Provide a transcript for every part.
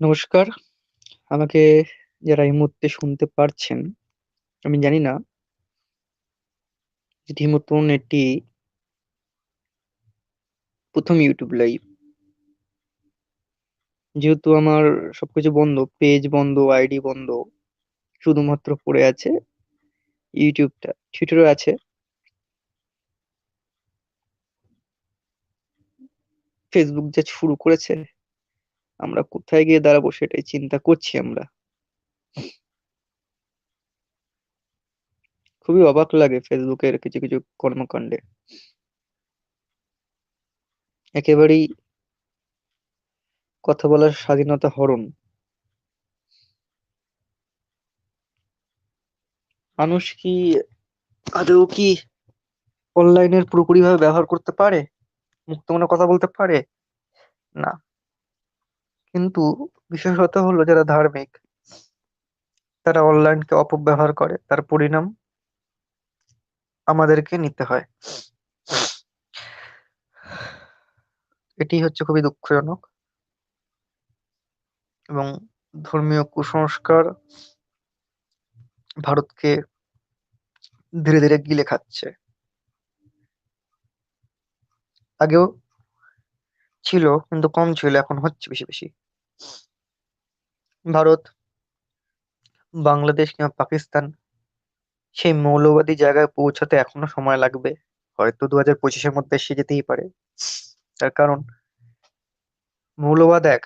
নমস্কার। আমাকে যারা এই মুহূর্তে শুনতে পারছেন, আমি জানি না এটি মতন এটি প্রথম ইউটিউব লাইভ। যেহেতু আমার সবকিছু বন্ধ, পেজ বন্ধ, আইডি বন্ধ। শুধুমাত্র পড়ে আছে YouTube টা। Twitter ও আছে। ফেসবুক যে শুরু করেছে, আমরা কোথায় গিয়ে দাঁড়াবো সেটাই চিন্তা করছি আমরা। খুবই অবাক লাগে এর কিছু, কিছু কর্মকাণ্ডে। একেবারেই কথা বলার স্বাধীনতা হরণ। মানুষ কি আদৌ কি অনলাইনের পুরোপুরি ভাবে ব্যবহার করতে পারে? মুক্ত মনে কথা বলতে পারে? না। কিন্তু বিশেষত হলো যারা ধার্মিক তারা অনলাইনকে অপব্যবহার করে। তার পরিণাম আমাদেরকে নিতে হয়। এটি হচ্ছে খুবই দুঃখজনক। এবং ধর্মীয় কুসংস্কার ভারতকে ধীরে, ধীরে গিলে খাচ্ছে। আগেও ছিল কিন্তু কম ছিল এখন হচ্ছে বেশি, বেশি। ভারত বাংলাদেশ কিংবা পাকিস্তান সেই মৌলবাদী জায়গায় পৌঁছাতে এখনও সময় লাগবে। হয়তো ২০২৫ পঁচিশের মধ্যে এসে যেতেই পারে। তার কারণ মৌলবাদ এক,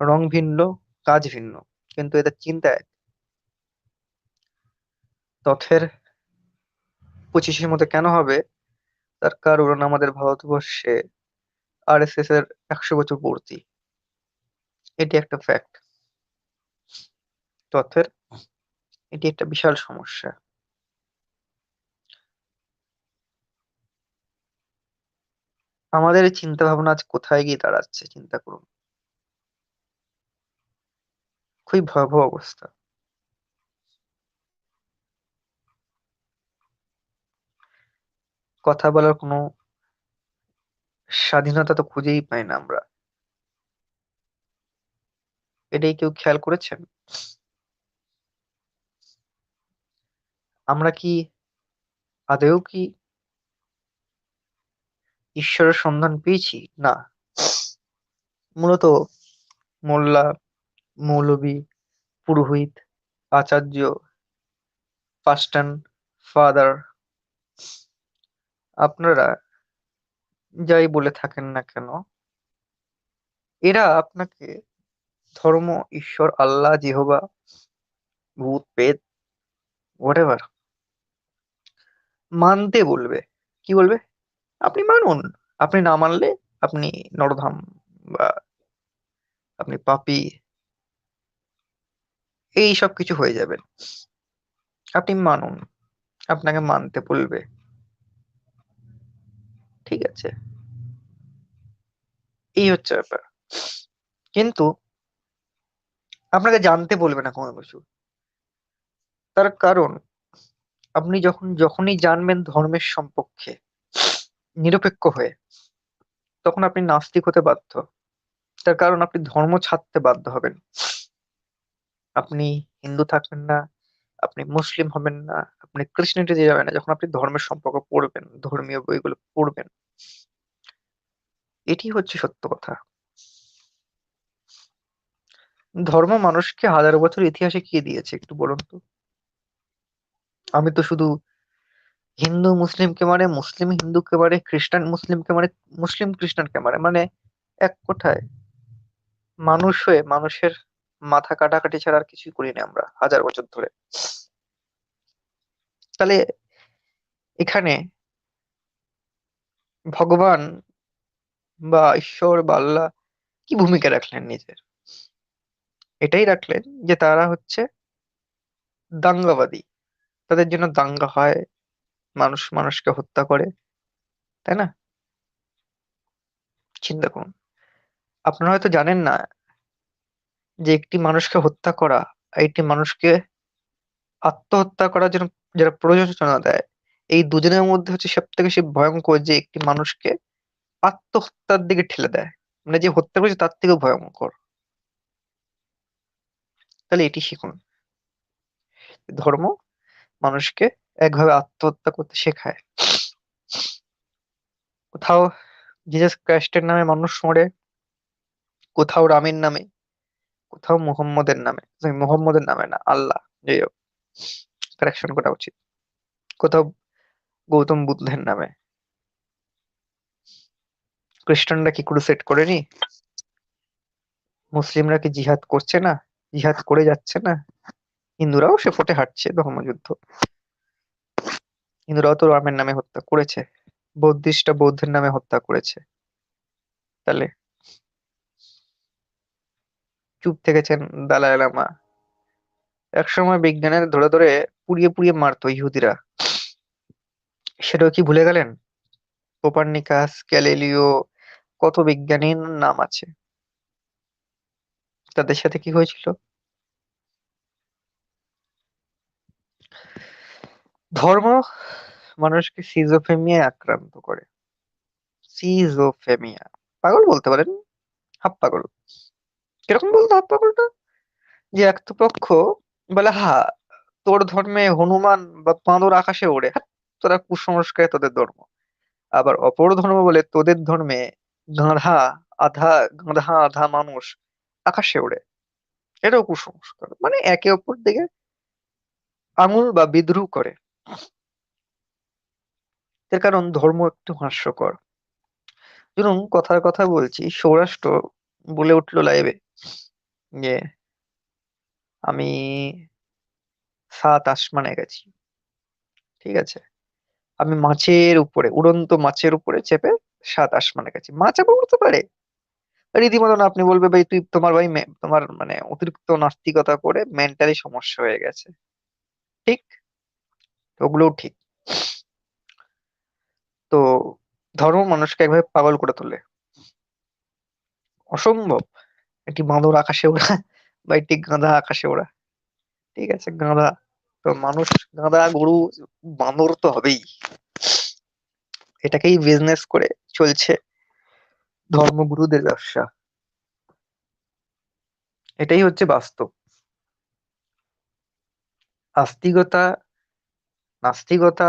রং ভিন্ন, কাজ ভিন্ন। কিন্তু এদের চিন্তা এক। তথ্যের ২৫ এর মধ্যে কেন হবে? তার কারণ আমাদের ভারতবর্ষে আর এস এস এর ১০০ বছর পূর্তি। এটি একটা ফ্যাক্ট। তথ্যের এটি একটা বিশাল সমস্যা। আমাদের এই চিন্তাভাবনা আজ কোথায় গিয়ে দাঁড়াচ্ছে, চিন্তা করুন। খুবই ভয়াবহ অবস্থা। কথা বলার কোনো স্বাধীনতা তো খুঁজেই পাই না আমরা। এটাই কেউ খেয়াল করেছেন? আমরা কি আদেও কি ঈশ্বরের সন্ধান পেয়েছি? না। মূলত মোল্লা, মৌলবি, পুরোহিত, আচার্য, পাস্টান, ফাদার আপনারা যাই বলে থাকেন না কেন এরা আপনাকে ধর্ম, ঈশ্বর, আল্লাহ, জিহোবা, ভূত, প্রেত হোয়াটএভার মানতে বলবে। কি বলবে? আপনি মানুন। আপনি না মানলে আপনি নরধাম বা আপনি পাপি এই সব কিছু হয়ে যাবেন। আপনি মানুন। আপনাকে মানতে বলবে। ঠিক আছে? এই হচ্ছে ব্যাপার। কিন্তু আপনাকে জানতে বলবে না কোনো কিছু। তার কারণ আপনি যখন যখনই জানবেন ধর্মের সম্পর্কে নিরপেক্ষ হয়ে তখন আপনি নাস্তিক হতে বাধ্য। তার কারণ আপনি ধর্ম ছাড়তে বাধ্য হবেন। আপনি হিন্দু থাকবেন না, আপনি মুসলিম হবেন না, আপনি ক্রিশ্চিয়ানিটিতে যাবেন না যখন আপনি ধর্মের সম্পর্ক পড়বেন, ধর্মীয় বইগুলো পড়বেন। এটি হচ্ছে সত্য কথা। ধর্ম মানুষকে হাজার বছর ইতিহাসে কি দিয়েছে একটু বলুন তো? আমি তো শুধু হিন্দু মুসলিমকে মারে, মুসলিম হিন্দুকে মারে, খ্রিস্টান মুসলিমকে মারে, মুসলিম খ্রিস্টানকে মারে। মানে এক কথায় মানুষ হয়ে মানুষের মাথা কাটাকাটি ছাড়া আর কিছুই করিনি আমরা হাজার বছর ধরে। তাহলে এখানে ভগবান বা ঈশ্বর বা আল্লাহ কি ভূমিকা রাখলেন নিজের? এটাই রাখলেন যে তারা হচ্ছে দাঙ্গাবাদী। তাদের জন্য দাঙ্গা হয়, মানুষ মানুষকে হত্যা করে। তাই না? চিন্তা করুন। আপনারা হয়তো জানেন না যে একটি মানুষকে হত্যা করা, একটি মানুষকে আত্মহত্যা করার জন্য যারা প্ররোচনা দেয়, এই দুজনের মধ্যে হচ্ছে সব থেকে বেশি ভয়ঙ্কর যে একটি মানুষকে আত্মহত্যার দিকে ঠেলে দেয়। মানে যে হত্যা করেছে তার থেকেও ভয়ঙ্কর। তাহলে এটি শিখুন। ধর্ম মানুষকে একভাবে আত্মহত্যা করতে শেখায়। কোথাও জিজাস ক্রাইস্টের নামে মানুষ মরে, কোথাও রামের নামে, কোথাও মুহাম্মদের নামে মুহাম্মদের নামে না, আল্লাহ, যাই হোক কারেকশন করা উচিত। কোথাও গৌতম বুদ্ধের নামে। খ্রিস্টানরা কি ক্রুসেড করেনি? মুসলিমরা কি জিহাদ করছে না? জিহাদ করে যাচ্ছে না। হিন্দুরাও সে ফোটে হাঁটছে ধর্মযুদ্ধ। হিন্দুরাও তো রামের নামে হত্যা করেছে। বৌদ্ধিস্টরা বৌদ্ধের নামে হত্যা করেছে। তাহলে চুপ থেকেছেন দালাই লামা একসময় বিজ্ঞানের ধরে ধরে পুড়িয়ে পুড়িয়ে মারতো ইহুদিরা। সেটাও কি ভুলে গেলেন? কোপার্নিকাস, গ্যালিলিও, কত বিজ্ঞানীর নাম আছে? তাদের সাথে কি হয়েছিল? ধর্ম মানুষকে সিজোফেমিয়ায় আক্রান্ত করে। সিজোফেমিয়া পাগল বলতে পারেন? হাফ পাগল। কীরকম বলতো হাফ পাগলটা? যে এক পক্ষ বলে, হা, তোর ধর্মে হনুমান বা বাঁদর আকাশে ওড়ে। হ্যাঁ তোরা কুসংস্কারে তোদের ধর্ম। আবার অপর ধর্ম বলে, তোদের ধর্মে গাধা, আধা গাধা, আধা মানুষ আকাশে ওড়ে এটাও কুসংস্কার। মানে একে অপর দিকে আঙুল বা বিদ্রুপ করে। এর কারণ ধর্ম একটু হাস্যকর। ধরুন, কথার কথা বলছি, সৌরাষ্ট্র বলে উঠল লাইভে যে, আমি সাত আসমানে গেছি। ঠিক আছে? আমি মাছের উপরে, উড়ন্ত মাছের উপরে চেপে সাত আসমানে গেছি। মাছ আবার উড়তে পারে। রীতিমতন আপনি বলবে, ভাই, তুই তোমার, ভাই তোমার মানে অতিরিক্ত নাস্তিকতা করে মেন্টালি সমস্যা হয়ে গেছে। ঠিক? ওগুলোও ঠিক। তো ধর্ম মানুষকে একভাবে পাগল করে তোলে। অসম্ভব। একটি বাঁদর আকাশে ওড়া, বা একটি গাঁদা আকাশে ওড়া। ঠিক আছে গাঁদা তো মানুষ গাঁদা গরু, বাঁদর তো হবেই। এটাকেই বিজনেস করে চলছে। ধর্মগুরুদের ব্যবসা। এটাই হচ্ছে বাস্তব। আস্তিকতা, নাস্তিকতা,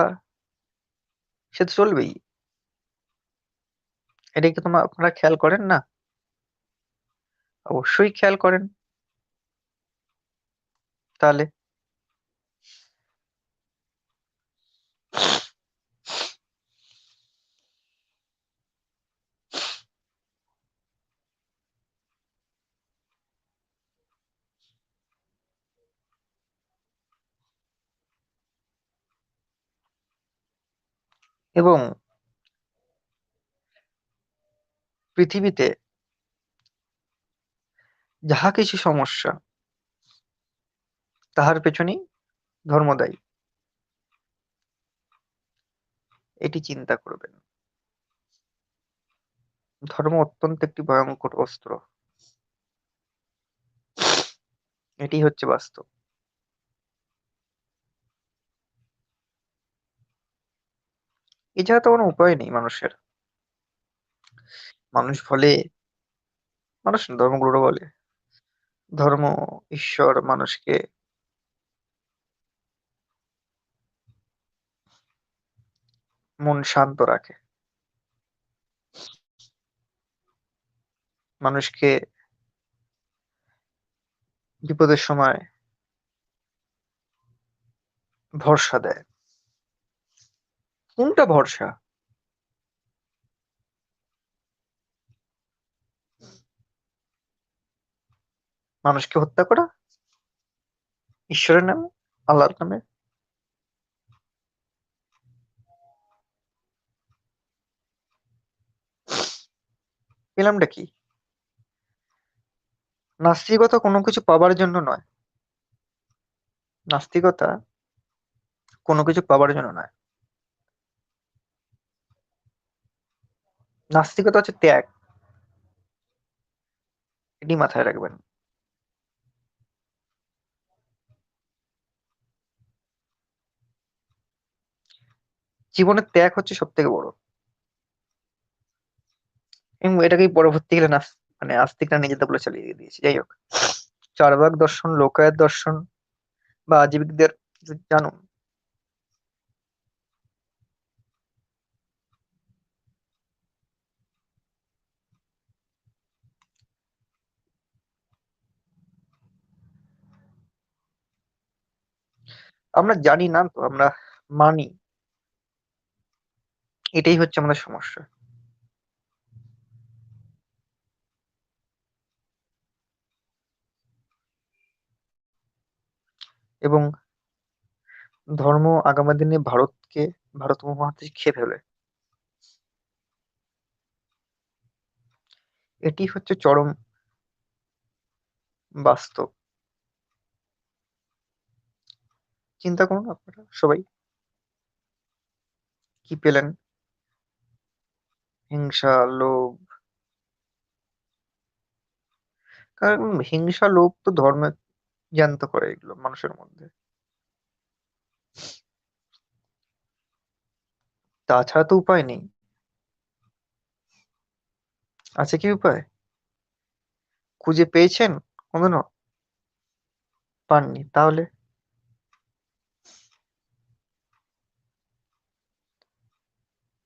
সে তো চলবেই। এটা কি তোমার আপনারা খেয়াল করেন না? অবশ্যই খেয়াল করেন। তাহলে এবং পৃথিবীতে যাহা কিছু সমস্যা, তাহার পেছনেই ধর্ম দায়ী এটি চিন্তা করবেন। ধর্ম অত্যন্ত একটি ভয়ঙ্কর অস্ত্র। এটি হচ্ছে বাস্তব। এছাড়া তো কোনো উপায় নেই মানুষের। মানুষ বলে মানুষ না, ধর্মগুরুরা বলে। ধর্ম ঈশ্বর মানুষকে। মন শান্ত রাখে। মানুষকে বিপদের সময় ভরসা দেয়। কোনটা ভরসা? মানুষকে হত্যা করা? ঈশ্বরের নামে? আল্লাহর নামে? পেলামটা কি? নাস্তিকতা কোনো কিছু পাবার জন্য নয়। নাস্তিকতা কোনো কিছু পাবার জন্য নয়। নাস্তিকতা হচ্ছে ত্যাগ। এটি মাথায় রাখবেন। জীবনের ত্যাগ হচ্ছে সব থেকে বড় এটাকেই পরবর্তীকালে মানে আস্তিকরা নিজেদের বলে চালিয়ে দিয়েছে। যাই হোক, চারবাক দর্শন, লোকায়ত দর্শন বা আজীবিকদের কিছু আমরা জানি না, তো আমরা মানি। এটাই হচ্ছে আমাদের সমস্যা। এবং ধর্ম আগামী দিনে ভারতকে, ভারত মহাদেশ খেয়ে ফেলে। এটি হচ্ছে চরম বাস্তব। চিন্তা করুন আপনারা সবাই কি পেলেন? হিংসা, লোভ। কারণ হিংসা, লোভ তো ধর্মে জ্যান্ত করে এগুলো মানুষের মধ্যে। তাছাড়া তো উপায় নেই। আছে কি উপায়? খুঁজে পেয়েছেন? কোনদিনও পাননি। তাহলে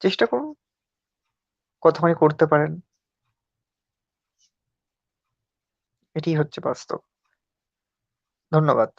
চেষ্টা করুন। কতখানি করতে পারেন। এটি হচ্ছে বাস্তব। ধন্যবাদ।